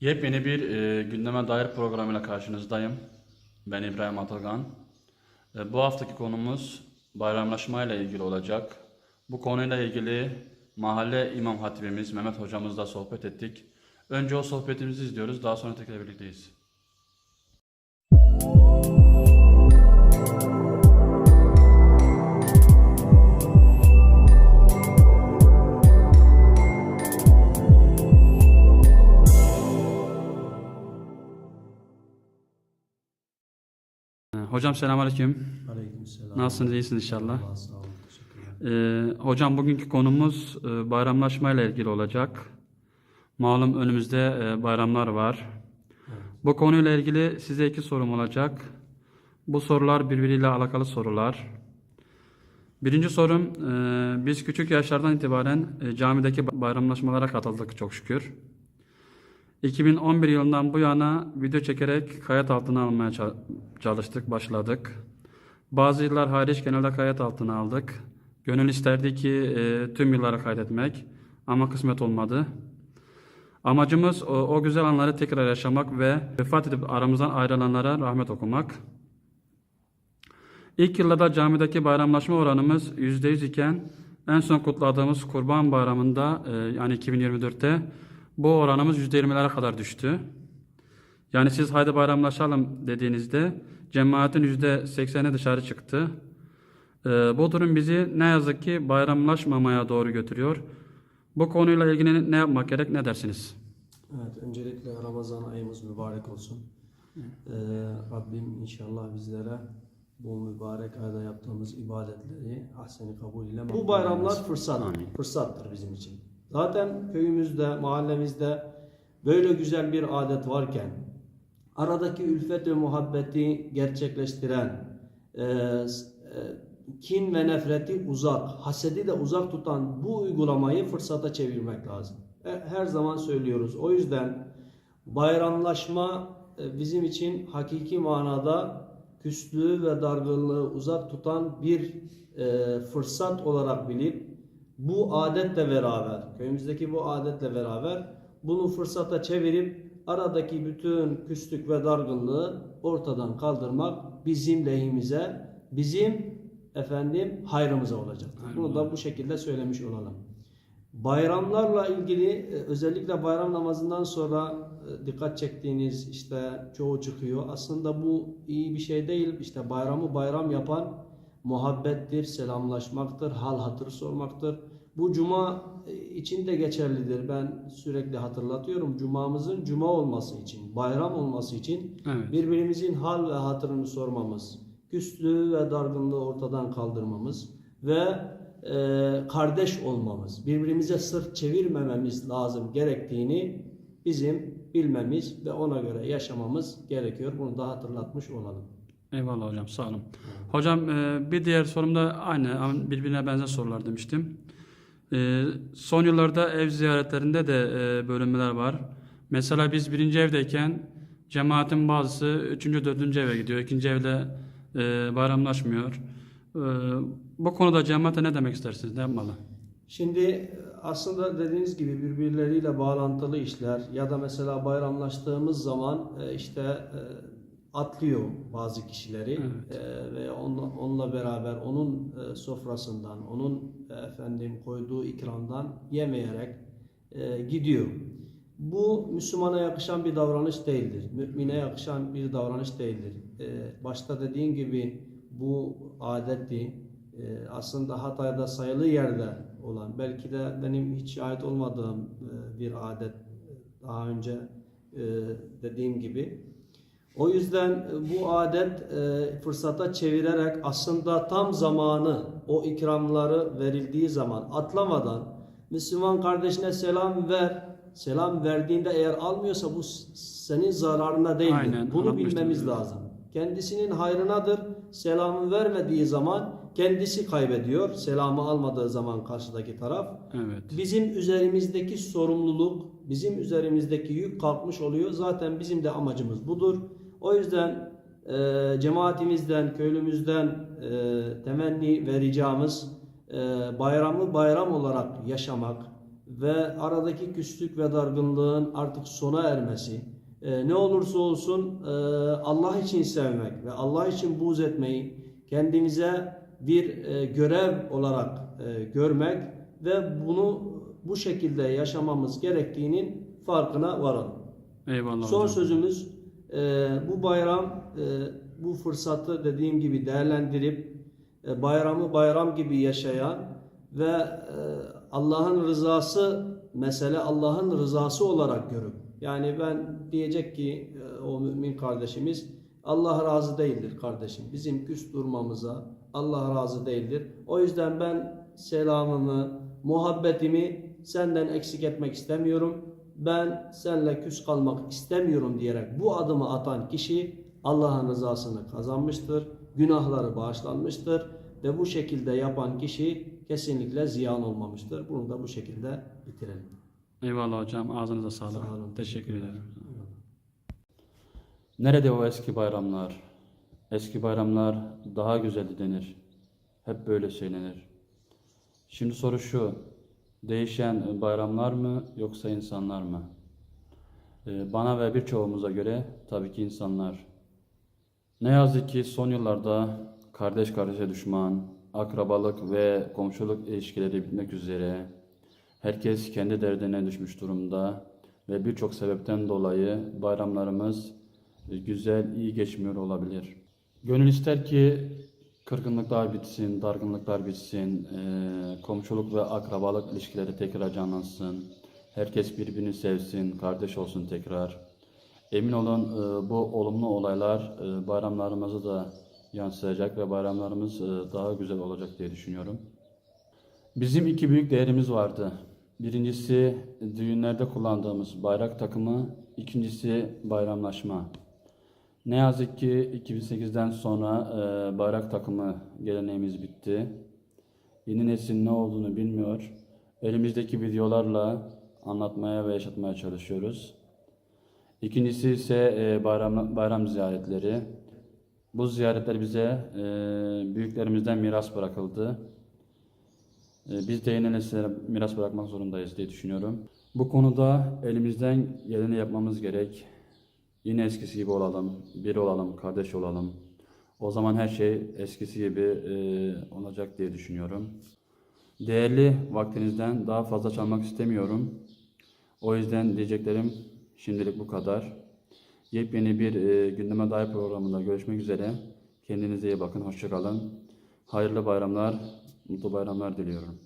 Yepyeni bir e, gündeme dair programıyla karşınızdayım. Ben İbrahim Atılgan. E, bu haftaki konumuz bayramlaşma ile ilgili olacak. Bu konuyla ilgili mahalle imam hatibimiz Mehmet hocamızla sohbet ettik. Önce o sohbetimizi izliyoruz, daha sonra tekrar birlikteyiz. Hocam selamünaleyküm. Aleykümselam. Nasılsınız? İyisiniz inşallah. Allah sağ olun. Teşekkürler. Ee, hocam bugünkü konumuz e, bayramlaşma ile ilgili olacak. Malum önümüzde e, bayramlar var. Bu konuyla ilgili size iki sorum olacak. Bu sorular birbiriyle alakalı sorular. Birinci sorum, e, biz küçük yaşlardan itibaren e, camideki bayramlaşmalara katıldık çok şükür. 2011 yılından bu yana video çekerek kayıt altına almaya çalıştık, başladık. Bazı yıllar hariç genelde kayıt altına aldık. Gönül isterdi ki e, tüm yılları kaydetmek ama kısmet olmadı. Amacımız o, o güzel anları tekrar yaşamak ve vefat edip aramızdan ayrılanlara rahmet okumak. İlk yıllarda camideki bayramlaşma oranımız %100 iken en son kutladığımız Kurban Bayramı'nda e, yani 2024'te bu oranımız %20'lere kadar düştü. Yani siz haydi bayramlaşalım dediğinizde cemaatin %80'i dışarı çıktı. Ee, bu durum bizi ne yazık ki bayramlaşmamaya doğru götürüyor. Bu konuyla ilgili ne yapmak gerek ne dersiniz? Evet, öncelikle Ramazan ayımız mübarek olsun. Ee, Rabbim inşallah bizlere bu mübarek ayda yaptığımız ibadetleri ahseni kabul ile Bu bayramlar fırsat, fırsattır bizim için. Zaten köyümüzde, mahallemizde böyle güzel bir adet varken aradaki ülfet ve muhabbeti gerçekleştiren, e, e, kin ve nefreti uzak, hasedi de uzak tutan bu uygulamayı fırsata çevirmek lazım. E, Her zaman söylüyoruz. O yüzden bayramlaşma e, bizim için hakiki manada küslüğü ve dargınlığı uzak tutan bir e, fırsat olarak bilip bu adetle beraber, köyümüzdeki bu adetle beraber bunu fırsata çevirip aradaki bütün küslük ve dargınlığı ortadan kaldırmak bizim lehimize, bizim efendim hayrımıza olacaktır. Bunu da bu şekilde söylemiş olalım. Bayramlarla ilgili e, özellikle bayram namazından sonra e, dikkat çektiğiniz işte çoğu çıkıyor. Aslında bu iyi bir şey değil. İşte bayramı bayram yapan muhabbettir, selamlaşmaktır, hal hatır sormaktır. Bu cuma e, için de geçerlidir. Ben sürekli hatırlatıyorum. Cumamızın cuma olması için, bayram olması için Evet. birbirimizin hal ve hatırını sormamız, küslüğü ve dargınlığı ortadan kaldırmamız ve e, kardeş olmamız, birbirimize sırt çevirmememiz lazım gerektiğini bizim bilmemiz ve ona göre yaşamamız gerekiyor. Bunu da hatırlatmış olalım. Eyvallah hocam sağ olun. Hocam e, bir diğer sorum da aynı birbirine benzer sorular demiştim. E, son yıllarda ev ziyaretlerinde de e, bölünmeler var. Mesela biz birinci evdeyken cemaatin bazısı üçüncü, dördüncü eve gidiyor. ikinci evde e, bayramlaşmıyor. E, bu konuda cemaate ne demek istersiniz? Ne yapmalı? Şimdi aslında dediğiniz gibi birbirleriyle bağlantılı işler ya da mesela bayramlaştığımız zaman e, işte e, atlıyor bazı kişileri e, ve onunla, onunla beraber onun e, sofrasından, onun e, efendim koyduğu ikramdan yemeyerek e, gidiyor. Bu Müslümana yakışan bir davranış değildir. Mümine yakışan bir davranış değildir. E, başta dediğim gibi bu adetti. E, aslında Hatay'da sayılı yerde olan, belki de benim hiç ait olmadığım e, bir adet daha önce e, dediğim gibi. O yüzden e, bu adet e, fırsata çevirerek aslında tam zamanı o ikramları verildiği zaman atlamadan Müslüman kardeşine selam ver. Selam verdiğinde eğer almıyorsa bu senin zararına değildir. Aynen, Bunu bilmemiz lazım. Kendisinin hayrınadır. Selamı vermediği zaman kendisi kaybediyor. Selamı almadığı zaman karşıdaki taraf. Evet. Bizim üzerimizdeki sorumluluk, bizim üzerimizdeki yük kalkmış oluyor. Zaten bizim de amacımız budur. O yüzden e, cemaatimizden, köylümüzden e, temenni ve ricamız e, bayramı bayram olarak yaşamak, ve aradaki küslük ve dargınlığın artık sona ermesi, e, ne olursa olsun e, Allah için sevmek ve Allah için buğz etmeyi kendimize bir e, görev olarak e, görmek ve bunu bu şekilde yaşamamız gerektiğinin farkına varalım. Eyvallah Son hocam. sözümüz e, bu bayram e, bu fırsatı dediğim gibi değerlendirip e, bayramı bayram gibi yaşayan ve e, Allah'ın rızası mesele Allah'ın rızası olarak görüp yani ben diyecek ki e, o mümin kardeşimiz Allah razı değildir kardeşim. Bizim küs durmamıza Allah razı değildir. O yüzden ben selamımı, muhabbetimi senden eksik etmek istemiyorum. Ben seninle küs kalmak istemiyorum diyerek bu adımı atan kişi Allah'ın rızasını kazanmıştır. Günahları bağışlanmıştır ve bu şekilde yapan kişi kesinlikle ziyan olmamıştır. Bunu da bu şekilde bitirelim. Eyvallah hocam. Ağzınıza sağlık. Sağ olun. Teşekkür ederim. Nerede o eski bayramlar? Eski bayramlar daha güzeldi denir. Hep böyle söylenir. Şimdi soru şu. Değişen bayramlar mı yoksa insanlar mı? Ee, Bana ve birçoğumuza göre tabii ki insanlar. Ne yazık ki son yıllarda kardeş kardeşe düşman, akrabalık ve komşuluk ilişkileri bitmek üzere herkes kendi derdine düşmüş durumda ve birçok sebepten dolayı bayramlarımız e, güzel, iyi geçmiyor olabilir. Gönül ister ki kırgınlıklar bitsin, dargınlıklar bitsin, e, komşuluk ve akrabalık ilişkileri tekrar canlansın, herkes birbirini sevsin, kardeş olsun tekrar. Emin olun e, bu olumlu olaylar e, bayramlarımızı da yansıyacak ve bayramlarımız daha güzel olacak diye düşünüyorum. Bizim iki büyük değerimiz vardı. Birincisi düğünlerde kullandığımız bayrak takımı, ikincisi bayramlaşma. Ne yazık ki 2008'den sonra e, bayrak takımı geleneğimiz bitti. Yeni nesil ne olduğunu bilmiyor. Elimizdeki videolarla anlatmaya ve yaşatmaya çalışıyoruz. İkincisi ise e, bayram, bayram ziyaretleri. Bu ziyaretler bize e, büyüklerimizden miras bırakıldı. E, Biz de yeni nesillere miras bırakmak zorundayız diye düşünüyorum. Bu konuda elimizden geleni yapmamız gerek. Yine eskisi gibi olalım, bir olalım, kardeş olalım. O zaman her şey eskisi gibi e, olacak diye düşünüyorum. Değerli vaktinizden daha fazla çalmak istemiyorum. O yüzden diyeceklerim şimdilik bu kadar. Yepyeni bir e, gündeme dair programında görüşmek üzere. Kendinize iyi bakın, hoşçakalın. Hayırlı bayramlar, mutlu bayramlar diliyorum.